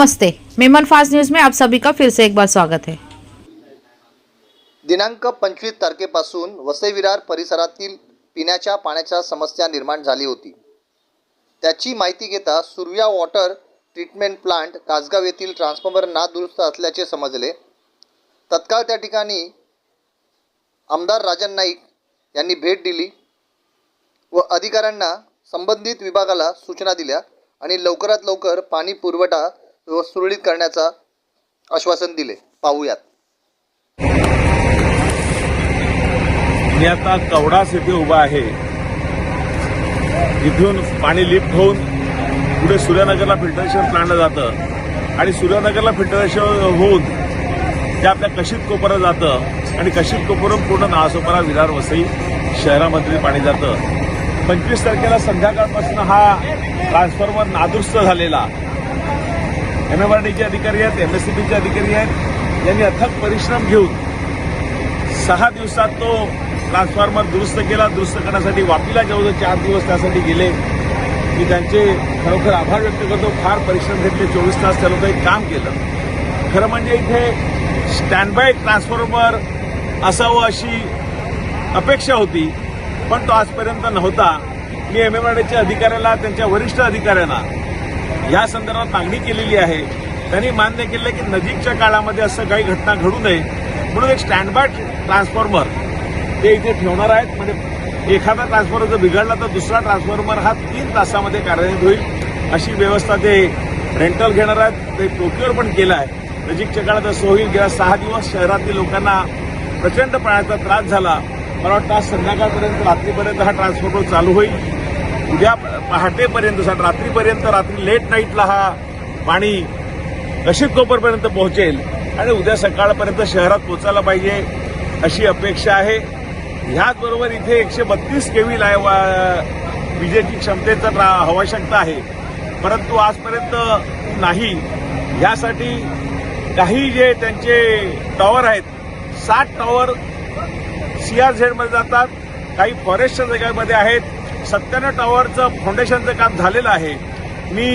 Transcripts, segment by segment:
नमस्ते Memon fast news में आप सभी का फिर से एक बार स्वागत है। दिनांक पंचवीस तारखेपासून वसई विरार परिसरातील पिण्याच्या पाण्याच्या समस्या निर्माण झाली होती. त्याची माहिती घेता Surya water treatment plant Kasgaon येथील ट्रान्सफॉर्मर नादुरुस्त असल्याचे समजले. तत्काळ त्या ठिकाणी आमदार राजन नाईक यांनी भेट दिली व अधिकाऱ्यांना संबंधित विभागाला सूचना दिल्या आणि लवकरात लवकर पाणी पुरवठा सुरळीत करण्याचा आश्वासन दिले. पाहूयात. मी आता कवडास येथे उभा आहे. इथून पाणी लिफ्ट होऊन पुढे सूर्यनगरला फिल्टरेशन प्लांटला जातं. आणि सूर्यनगरला फिल्टरेशन होऊन ते आपल्या कशीत कोपरं जातं आणि कशीत कोपरून पूर्ण नावासोपरा विरार वसई शहरामध्ये पाणी जातं. पंचवीस तारखेला संध्याकाळपासून हा ट्रान्सफॉर्मर नादुरुस्त झालेला. एम एम आर डीचे अधिकारी आहेत एम एस सी बीचे अधिकारी आहेत. यांनी अथक परिश्रम घेऊन सहा दिवसात तो ट्रान्सफॉर्मर दुरुस्त केला. दुरुस्त करण्यासाठी वापीला जवळजवळ चार दिवस त्यासाठी गेले. मी त्यांचे खरोखर आभार व्यक्त करतो. फार परिश्रम घेतले. चोवीस तास त्या लोकांनी काम केलं. खरं म्हणजे इथे स्टँडबाय ट्रान्सफॉर्मर असावं अशी अपेक्षा होती पण तो आजपर्यंत नव्हता. मी एम एम आर डीच्या अधिकाऱ्याला त्यांच्या वरिष्ठ अधिकाऱ्यांना या संदर्भात मागणी केलेली आहे. त्यांनी मान्य केलं की नजीकच्या काळामध्ये असं काही घटना घडू नये. म्हणून एक स्टँडबाय ट्रान्सफॉर्मर ते इथे ठेवणार आहेत. म्हणजे एखादा ट्रान्सफॉर्मर जर बिघडला तर दुसरा ट्रान्सफॉर्मर हा तीन तासामध्ये कार्यान्वित होईल. अशी व्यवस्था ते रेंटल घेणार आहेत. ते प्रोक्युअर पण केलं आहे. नजीकच्या काळात असं होईल. गेल्या सहा दिवस शहरातील लोकांना प्रचंड पाण्याचा त्रास झाला. मला वाटतं आज संध्याकाळपर्यंत रात्रीपर्यंत हा ट्रान्सफॉर्मर चालू होईल. उद्या पहाटेपर्यंत रात्रीपर्यंत रात्री लेट नाईटला हा पाणी कशीत कोपरपर्यंत पोहोचेल. आणि उद्या सकाळपर्यंत शहरात पोचायला पाहिजे अशी अपेक्षा आहे. ह्याचबरोबर इथे एकशे बत्तीस केव्ही लाय विजेची क्षमतेचा ट्रा- आवश्यकता आहे. परंतु आजपर्यंत नाही. यासाठी काही जे त्यांचे टॉवर आहेत सात टॉवर सीआरझेडमध्ये जातात. काही फॉरेस्टच्या जगामध्ये आहेत. सत्त्याण्णव टॉवरचं फाउंडेशनचं काम झालेलं आहे. मी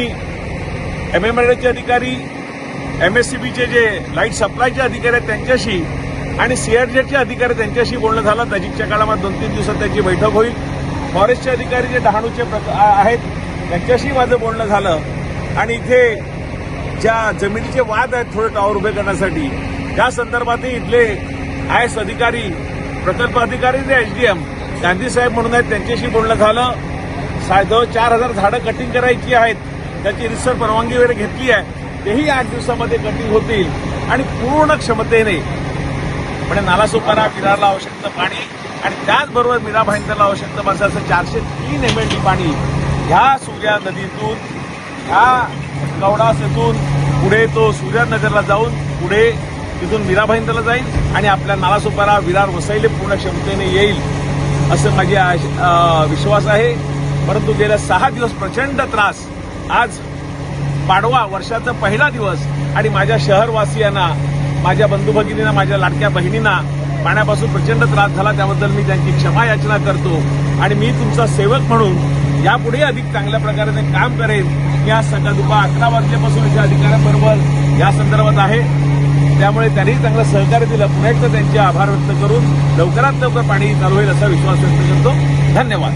एम एम अधिकारी एम एस सी बीचे जे लाइट सप्लायचे अधिकारी आहेत त्यांच्याशी आणि सीआरजेडचे अधिकारी त्यांच्याशी बोलणं झालं. नजीकच्या काळामध्ये दोन तीन दिवसात त्याची बैठक होईल. फॉरेस्टचे अधिकारी जे डहाणूचे प्रक- आहेत त्यांच्याशी माझं बोलणं झालं. आणि इथे ज्या जमिनीचे वाद आहेत थोडे टॉवर उभे करण्यासाठी त्या संदर्भातही इथले आय एस अधिकारी प्रकल्प अधिकारी जे एम गांधी साहेब म्हणून आहेत त्यांच्याशी बोलणं झालं. साधं चार हजार झाडं कटिंग करायची आहेत. त्याची रिसर परवानगी वगैरे घेतली आहे. तेही आठ दिवसामध्ये कटिंग होतील. आणि पूर्ण क्षमतेने. म्हणजे नालासोपारा विरारला आवश्यकता पाणी. आणि त्याचबरोबर मीरा भाईंदरला आवश्यकता बसायचं चारशे तीन एम एल डी पाणी. ह्या सूर्या नदीतून ह्या कवडासेतून पुढे तो सूर्यानगरला जाऊन पुढे तिथून मीरा भाईंदरला जाईल. आणि आपल्या नालासोपारा विरार वसईले पूर्ण क्षमतेने येईल. असं माझी विश्वास आहे. परंतु गेल्या सहा दिवस प्रचंड त्रास. आज पाडवा वर्षाचा पहिला दिवस आणि माझ्या शहरवासियांना माझ्या बंधू भगिनींना माझ्या लाडक्या बहिणींना पाण्यापासून प्रचंड त्रास झाला. त्याबद्दल मी त्यांची क्षमा याचना करतो आणि मी तुमचा सेवक म्हणून यापुढे अधिक चांगल्या प्रकारे काम करेन. या सकाळ दुपार अकरा वाजल्यापासून इथे अधिकाऱ्यांबरोबर या संदर्भात आहे. त्यामुळे त्यांनी चांगलं सहकार्य दिलं. पुन्हा एकदा त्यांचे आभार व्यक्त करून लवकरात लवकर पाणी चालू होईल असा विश्वास व्यक्त करतो. धन्यवाद.